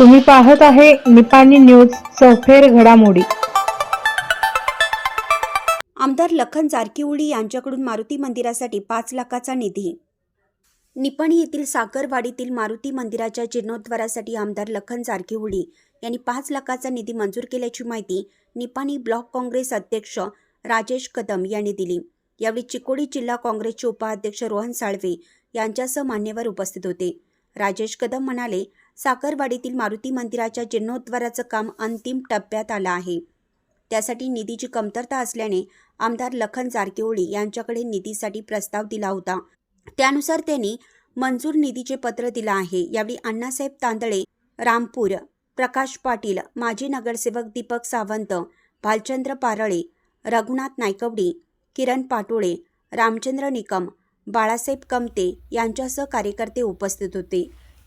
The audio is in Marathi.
तुम्ही पाहत आहे निपाणी न्यूज सफेर घडामोडी. आमदार लखन जारकीवडी यांच्याकडून मारुती मंदिरासाठी पाच लाखाचा निधी. निपाणी येथील साखरवाडीतील मारुती मंदिराच्या जीर्णोद्धारासाठी आमदार लखन जारकीवडी यांनी पाच लाखाचा निधी मंजूर केल्याची माहिती निपाणी ब्लॉक काँग्रेस अध्यक्ष राजेश कदम यांनी दिली. यावेळी चिकोडी जिल्हा काँग्रेसचे उपाध्यक्ष रोहन साळवे यांच्यासह मान्यवर उपस्थित होते. राजेश कदम म्हणाले साखरवाडीतील मारुती मंदिराच्या जीर्णोद्धाराचं काम अंतिम टप्प्यात आलं आहे. त्यासाठी निधीची कमतरता असल्याने आमदार लखन जारकिहोळी यांच्याकडे निधीसाठी प्रस्ताव दिला होता. त्यानुसार त्यांनी मंजूर निधीचे पत्र दिलं आहे. यावेळी अण्णासाहेब तांदळे रामपूर प्रकाश पाटील माजी नगरसेवक दीपक सावंत भालचंद्र पारळे रघुनाथ नायकवडी किरण पाटोळे रामचंद्र निकम बाळासाहेब कमते यांच्यासह कार्यकर्ते उपस्थित होते.